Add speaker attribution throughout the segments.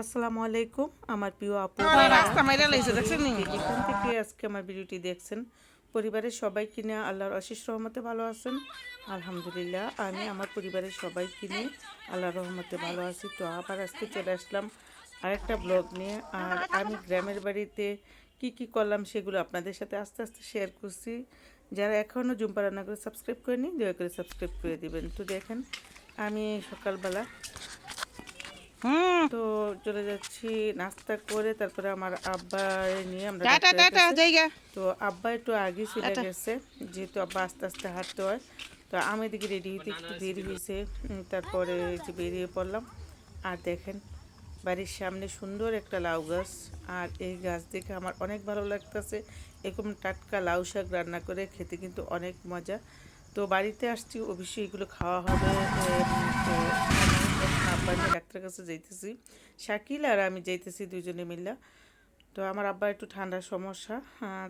Speaker 1: আসসালামু আলাইকুম আমার প্রিয় আপু।
Speaker 2: নি
Speaker 1: এখান থেকে আজকে আমার ভিডিওটি দেখছেন। পরিবারের সবাই কিনে আল্লাহর অশেষ রহমতে ভালো আছেন। আলহামদুলিল্লাহ আমি আমার পরিবারের সবাই কিনে আল্লাহর রহমতে ভালো আছি। তো আবার আজকে চলে আসলাম আরেকটা ব্লগ নিয়ে। আর আমি গ্রামের বাড়িতে কি কি করলাম সেগুলো আপনাদের সাথে আস্তে আস্তে শেয়ার করছি। যারা এখনও জুম্পা রান্না করে সাবস্ক্রাইব করে করেনি দয়া করে সাবস্ক্রাইব করে দিবেন। তো দেখেন আমি সকালবেলা তো চলে যাচ্ছি নাস্তা করে তারপরে আমার আব্বা নিয়ে আমরা তো আব্বা একটু আগে চলে গেছে যেহেতু আব্বা আস্তে আস্তে হাঁটতে হয়। তো আমি এদিকে রেডি হতে একটু দেরি হয়েছে। তারপরে যে বেরিয়ে পড়লাম। আর দেখেন বাড়ির সামনে সুন্দর একটা লাউ গাছ। আর এই গাছ দেখে আমার অনেক ভালো লাগতেছে। এরকম টাটকা লাউ শাক রান্না করে খেতে কিন্তু অনেক মজা। তো বাড়িতে আসছি অবশ্যই এগুলো খাওয়া হবে। তো আমি এখন আব্বা নিয়ে ডাক্তারের কাছে যাইতেছি। শাকিল আর আমি যাইতেছি দুজনে মিল্লা তো আমার আব্বা একটু ঠান্ডার সমস্যা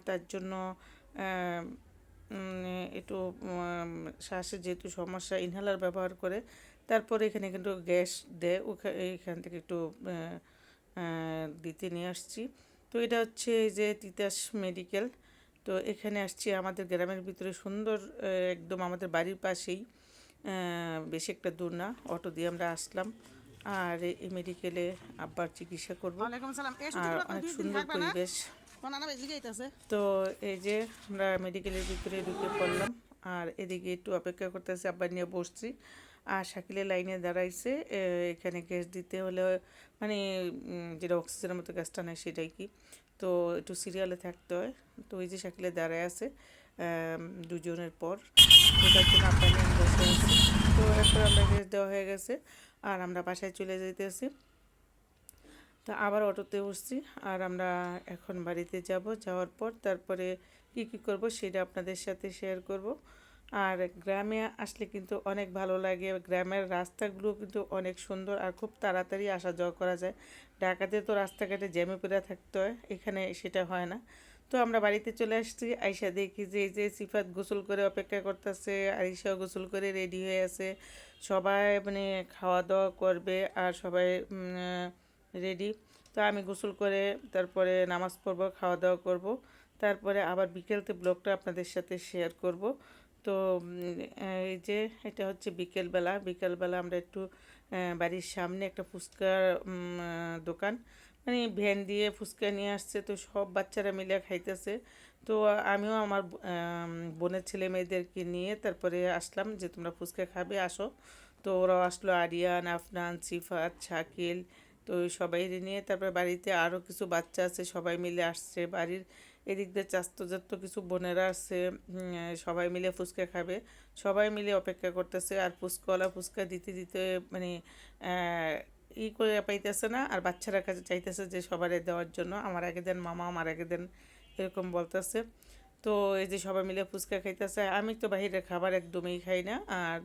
Speaker 1: তার জন্য একটু শ্বাসের যেহেতু সমস্যা, ইনহেলার ব্যবহার করে, তারপরে এখানে কিন্তু গ্যাস দেয় ওখানে এখান থেকে একটু দিতে নিয়ে আসছি। তো এটা হচ্ছে যে তিতাস মেডিকেল। তো এখানে আসছি আমাদের গ্রামের ভিতরে সুন্দর একদম আমাদের বাড়ির পাশেই। বেশি একটা দূর না অটো দিয়ে আমরা আসলাম। আর এই মেডিকেলে আব্বার চিকিৎসা করব। আর অনেক সুন্দর পরিবেশ। তো এই যে আমরা মেডিকেলের ভিতরে ঢুকে পড়লাম। আর এদিকে একটু অপেক্ষা করতেছি আব্বা নিয়ে বসছি। আর শাকিলের লাইনে দাঁড়াইছে এখানে গ্যাস দিতে হলে মানে যেটা অক্সিজেনের মতো গ্যাসটা নেয় সেটাই কি। তো একটু সিরিয়ালে থাকতে হয়। তো ওই যে শাকিলে দাঁড়ায় আছে দুজনের পর। তার জন্য আব্বা বসে আছি। তো এরপর আমরা গ্যাস দেওয়া হয়ে গেছে আর আমরা বাসায় চলে যেতেছি তা আবার অটোতে উঠছি আর আমরা এখন বাড়িতে যাব। যাওয়ার পর তারপরে কি কি করব সেটা আপনাদের সাথে শেয়ার করব। আর গ্রামে আসলে কিন্তু অনেক ভালো লাগে। গ্রামের রাস্তাগুলো কিন্তু অনেক সুন্দর আর খুব তাড়াতাড়ি আসা যাওয়া করা যায়। ঢাকাতে তো রাস্তাঘাটে জ্যামে পড়ে থাকতে হয়, এখানে সেটা হয় না। তো আমরা বাড়িতে চলে আসছি আয়সা দেখি যে এই যে সিফাত গোসল করে অপেক্ষা করতেছে আইসাও গোসল করে রেডি হয়ে আছে। সবাই মানে খাওয়া দাওয়া করবে আর সবাই রেডি। তো আমি গোসল করে তারপরে নামাজ পড়ব খাওয়া দাওয়া করব। তারপরে আবার বিকেলতে ব্লগটা আপনাদের সাথে শেয়ার করব। তো এই যে এটা হচ্ছে বিকেলবেলা। বিকেলবেলা আমরা একটু বাড়ির সামনে একটা ফুচকার দোকান। মানে ভ্যান দিয়ে ফুচকা নিয়ে আসছে, তো সব বাচ্চারা মিলে খাইতেছে। তো আমিও আমার বোনের ছেলে মেয়েদেরকে নিয়ে তারপরে আসলাম যে তোমরা ফুচকা খাবে, আসো। তো ওরাও আসলো, আরিয়ান, আফনান, সিফাত, শাকিল, তো সবাই নিয়ে তারপরে বাড়িতে আরও কিছু বাচ্চা আছে, সবাই মিলে আসছে। বাড়ির এদিক দিয়ে চাস্তো চাস্ত কিছু বোনেরা আসছে সবাই মিলে ফুচকা খাবে। সবাই মিলে অপেক্ষা করতেছে, আর ফুচকাওয়ালা ফুচকা দিতে দিতে মানে ই করে পাইতেছে না। আর বাচ্চারা কাছে চাইতেছে যে সবারে দেওয়ার জন্য। আমার আগে দেন, মামা আমার আগে দেন, এরকম বলতেছে। তো এই যে সবাই মিলে ফুচকা খাইতেছে। আমি তো বাইরের খাবার একদমই খাই না। আর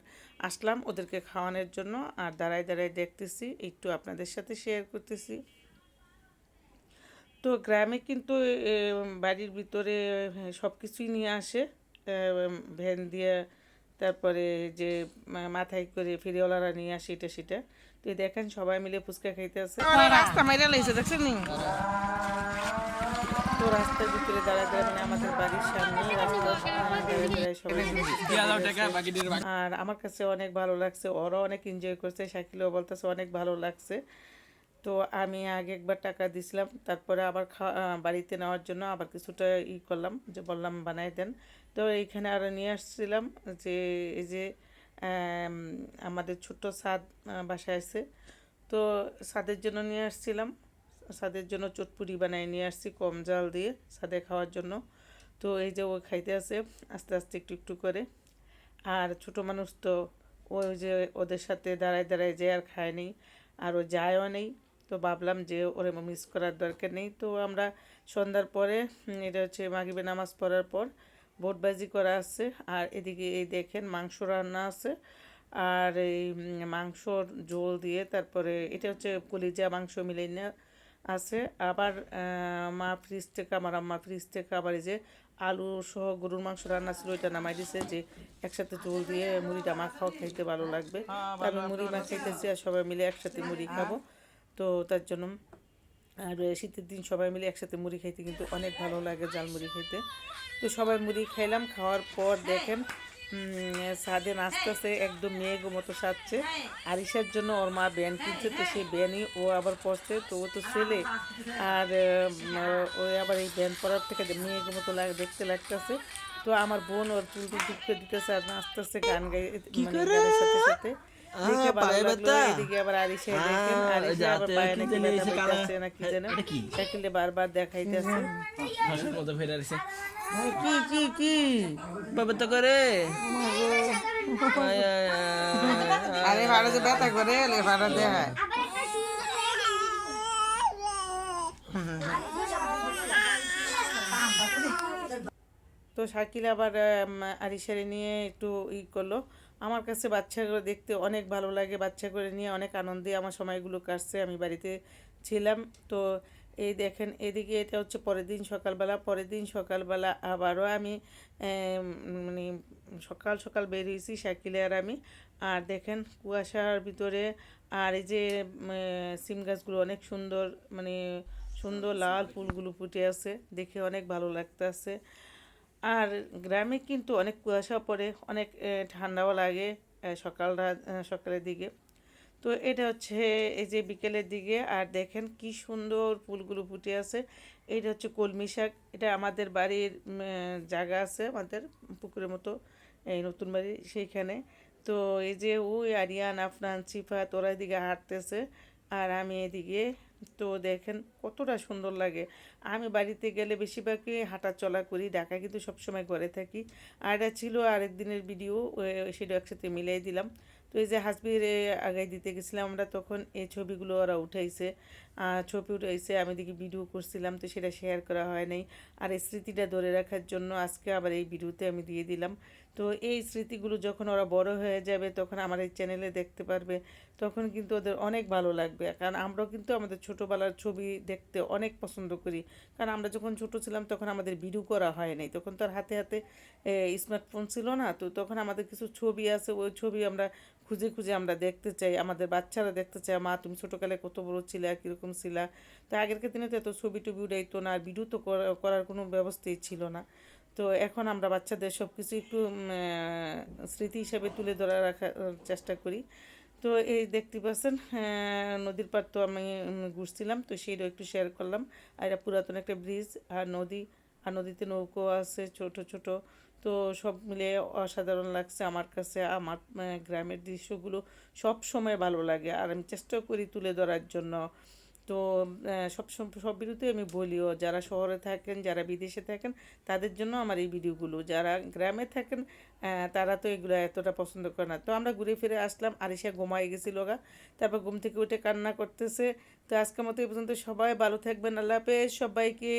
Speaker 1: আসলাম ওদেরকে খাওয়ানোর জন্য। আর দাঁড়ায় দাঁড়ায় দেখতেছি, একটু আপনাদের সাথে শেয়ার করতেছি। তো গ্রামে কিন্তু বাড়ির ভিতরে সব কিছুই নিয়ে আসে। ভ্যান দিয়ে তারপরে যে মাথায় করে ফেরিওয়ালারা নিয়ে আসে এটা সেটা। তো এই দেখেন সবাই মিলে ফুচকা খাইতে আছে।
Speaker 2: রাস্তা মাইরা লাইছে দেখছেন নি?
Speaker 1: তো রাস্তার ভিতরে দাঁড়ায় দাঁড়ায় মানে আমাদের বাড়ির সামনে রাস্তা। আর আমার কাছে অনেক ভালো লাগছে ওরাও অনেক এনজয় করছে শাকিলও বলতেছে অনেক ভালো লাগছে। তো আমি আগে একবার টাকা দিছিলাম তারপরে আবার বাড়িতে নেওয়ার জন্য আবার কিছুটা ই করলাম যে বললাম বানাই দেন। তো এইখানে আরও নিয়ে আসছিলাম যে এই যে আম, আমাদের ছোট্ট সাদ বাসায় আছে। তো সাদের জন্য নিয়ে আসছিলাম। সাদের জন্য চটপুরি বানাই নিয়ে আসছি কম জাল দিয়ে সাদে খাওয়ার জন্য। তো এই যে ও খাইতে আছে আস্তে আস্তে একটু একটু করে। আর ছোট মানুষ তো ওই যে ওদের সাথে দাঁড়ায় দাঁড়ায় যে আর খায়নি আর ও যায়ও নেই। তো ভাবলাম যে ওরে মিস করার দরকার নেই। তো আমরা সন্ধ্যার পরে এটা হচ্ছে মাগিবে নামাজ পড়ার পর ভোটবাজি করা আছে। আর এদিকে এই দেখেন মাংস রান্না আছে। আর এই মাংসর ঝোল দিয়ে তারপরে এটা হচ্ছে কলিজা মাংস মিলাই না আছে। আবার মা ফ্রিজ থেকে আমার আম্মা ফ্রিজ থেকে আবার এই যে আলু সহ গরুর মাংস রান্না ছিল ওইটা নামাই দিছে যে একসাথে ঝোল দিয়ে মুড়িটা মাখাও খাইতে ভালো লাগবে। তো আমি মুড়ি মাখাইতেছি আর সবাই মিলে একসাথে মুড়ি খাব। তো তার জন্য আর শীতের দিন সবাই মিলে একসাথে মুড়ি খাইতে কিন্তু অনেক ভালো লাগে জাল মুড়ি খাইতে। তো সবাই মুড়ি খাইলাম খাওয়ার পর দেখেন সাদে নাচতেছে একদম মেঘ মতো সাজছে। আরিসার জন্য ওর মা ব্যান কিনছে তো সেই ব্যানই ও আবার পড়ছে তো ও তো ছেলে। আর ও আবার এই ব্যান পরার থেকে মেঘ মতো লাগে দেখতে লাগতেছে। তো আমার বোন ওর চুল টুকতে দিতেছে আর নাচতেছে গান গাই মানে সাথে সাথে। বারবার দেখাইতেছে
Speaker 2: কি কি কি
Speaker 3: বাবা তো করে আয়, আয়, আয়,
Speaker 2: আরে ভাড়া যে ব্যথা করে এলে ভাড়া দেয়
Speaker 1: তো শাকিল আবার উম, আরিশারে নিয়ে একটু ই করল আমার কাছে বাচ্চাগুলো দেখতে অনেক ভালো লাগে বাচ্চা করে নিয়ে অনেক আনন্দে আমার সময়গুলো কাটছে আমি বাড়িতে ছিলাম। তো এই দেখেন এদিকে এটা হচ্ছে পরের দিন সকালবেলা পরের দিন সকালবেলা আবারও আমি মানে সকাল সকাল বেরিয়েছি শাকিলে আর আমি। আর দেখেন কুয়াশার ভিতরে আর এই যে সিম গাছগুলো অনেক সুন্দর মানে সুন্দর লাল ফুলগুলো ফুটে আছে দেখে অনেক ভালো লাগতেছে। আর গ্রামে কিন্তু অনেক কুয়াশা পড়ে, অনেক ঠান্ডাও লাগে সকাল সকালের দিকে। তো এটা হচ্ছে এই যে বিকেলের দিকে, আর দেখেন কি সুন্দর ফুলগুলো ফুটে আছে। এটা হচ্ছে কলমি শাক, এটা আমাদের বাড়ির জায়গা আছে আমাদের পুকুরের মতো, এই নতুন বাড়ি সেইখানে। তো এই যে ওই আরিয়ান আফরান সিফাত ওরা এদিকে হাঁটতেছে। আর আমি এদিকে তো দেখেন কতটা সুন্দর লাগে। আমি বাড়িতে গেলে বেশিরভাগই হাঁটা চলা করি ঢাকা কিন্তু সবসময় ঘরে থাকি। আর এটা ছিল আরেক দিনের ভিডিও সেটা একসাথে মিলিয়ে দিলাম। তো এই যে হাসবির আগায় দিতে গেছিলাম আমরা, তখন এই ছবিগুলো ওরা উঠাইছে। ছবি উঠাইছে আমি দেখি ভিডিও করছিলাম, তো সেটা শেয়ার করা হয় নাই। আর এই স্মৃতিটা ধরে রাখার জন্য আজকে আবার এই ভিডিওতে আমি দিয়ে দিলাম। তো এই স্মৃতিগুলো যখন ওরা বড় হয়ে যাবে, তখন আমার এই চ্যানেলে দেখতে পারবে, তখন কিন্তু ওদের অনেক ভালো লাগবে। কারণ আমরাও কিন্তু আমাদের ছোটোবেলার ছবি দেখতে অনেক পছন্দ করি। কারণ আমরা যখন ছোট ছিলাম, তখন আমাদের ভিডিও করা হয় নাই। তখন তো আর হাতে হাতে স্মার্টফোন ছিল না, তো তখন আমাদের কিছু ছবি আছে, ওই ছবি আমরা খুঁজে খুঁজে আমরা দেখতে চাই, আমাদের বাচ্চারা দেখতে চায়, মা, তুমি ছোটোকালে কত বড় ছিলা কীরকম ছিলা। তো আগেরকার দিনে তো এত ছবি টবি উঠাইতো না, আর ভিডিও তো করা- করার কোনো ব্যবস্থাই ছিল না। তো এখন আমরা বাচ্চাদের সব কিছু একটু স্মৃতি হিসাবে তুলে ধরা রাখার চেষ্টা করি। তো এই দেখতে পাচ্ছেন নদীর পার তো আমি ঘুরছিলাম, তো সেইটাও একটু শেয়ার করলাম। আর এটা পুরাতন একটা ব্রিজ আর নদী, আর নদীতে নৌকো আছে, ছোট ছোট। তো সব মিলে অসাধারণ লাগছে আমার কাছে, আমার গ্রামের দৃশ্যগুলো সব সময় ভালো লাগে। আর আমি চেষ্টা করি তুলে ধরার জন্য। তো সব সব বিরুদ্ধে আমি বলিও, যারা শহরে থাকেন, যারা বিদেশে থাকেন, তাদের জন্য আমার এই ভিডিওগুলো। যারা গ্রামে থাকেন তারা তো এগুলো এতটা পছন্দ করে না। তো আমরা ঘুরে ফিরে আসলাম, আরিশা ঘুমাই গেছিল গা। তারপর ঘুম থেকে উঠে কান্না করতেছে। তো আজকের মতো এই পর্যন্ত সবাই ভালো থাকবেন, আল্লাহ হাফেজ, সবাইকে